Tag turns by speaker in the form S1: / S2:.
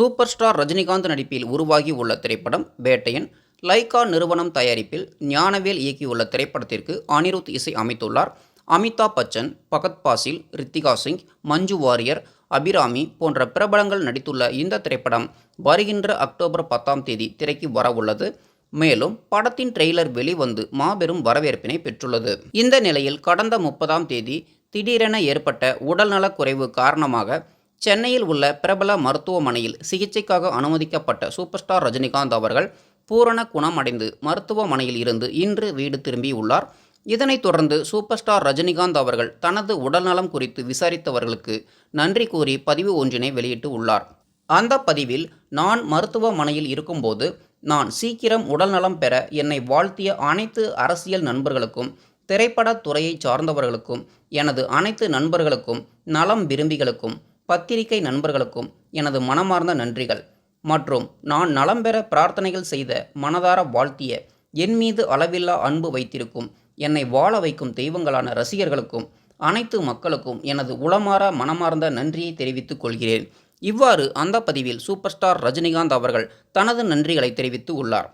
S1: Super star Rajinikanth நடிப்பில் உருவாகி உள்ள திரைப்படம் வேட்டையன். லைகா நிறுவனம் தயாரிப்பில் ஞானவேல் இயக்கியுள்ள திரைப்படத்திற்கு அனிருத் இசை அமைத்துள்ளார். அமிதாப் பச்சன் பகத் பாசில் ரித்திகா சிங் மஞ்சு வாரியர் அபிராமி போன்ற பிரபலங்கள் நடித்துள்ள இந்த திரைப்படம் வருகின்ற அக்டோபர் பத்தாம் தேதி திரைக்கு வரவுள்ளது. மேலும் படத்தின் ட்ரெய்லர் வெளிவந்து மாபெரும் வரவேற்பினை பெற்றுள்ளது. இந்த நிலையில் கடந்த முப்பதாம் தேதி திடீரென ஏற்பட்ட உடல்நலக் குறைவு காரணமாக சென்னையில் உள்ள பிரபல மருத்துவமனையில் சிகிச்சைக்காக அனுமதிக்கப்பட்ட சூப்பர் ஸ்டார் ரஜினிகாந்த் அவர்கள் பூரண குணமடைந்து மருத்துவமனையில் இருந்து இன்று வீடு திரும்பியுள்ளார். இதனைத் தொடர்ந்து சூப்பர் ஸ்டார் ரஜினிகாந்த் அவர்கள் தனது உடல்நலம் குறித்து விசாரித்தவர்களுக்கு நன்றி கூறி பதிவு ஒன்றினை வெளியிட்டு உள்ளார். அந்த பதிவில் நான் மருத்துவமனையில் இருக்கும்போது நான் சீக்கிரம் உடல்நலம் பெற என்னை வாழ்த்திய அனைத்து அரசியல் நண்பர்களுக்கும் திரைப்படத் துறையைச் சார்ந்தவர்களுக்கும் எனது அனைத்து நண்பர்களுக்கும் நலம் விரும்பிகளுக்கும் பத்திரிகை நண்பர்களுக்கும் எனது மனமார்ந்த நன்றிகள். மற்றும் நான் நலம் பெற பிரார்த்தனைகள் செய்த மனதார வாழ்த்திய என் மீது அளவில்லா அன்பு வைத்திருக்கும் என்னை வாழ வைக்கும் தெய்வங்களான ரசிகர்களுக்கும் அனைத்து மக்களுக்கும் எனது உளமாற மனமார்ந்த நன்றியை தெரிவித்துக் கொள்கிறேன். இவ்வாறு அந்த பதிவில் சூப்பர் ஸ்டார் ரஜினிகாந்த் அவர்கள் தனது நன்றிகளை தெரிவித்து உள்ளார்.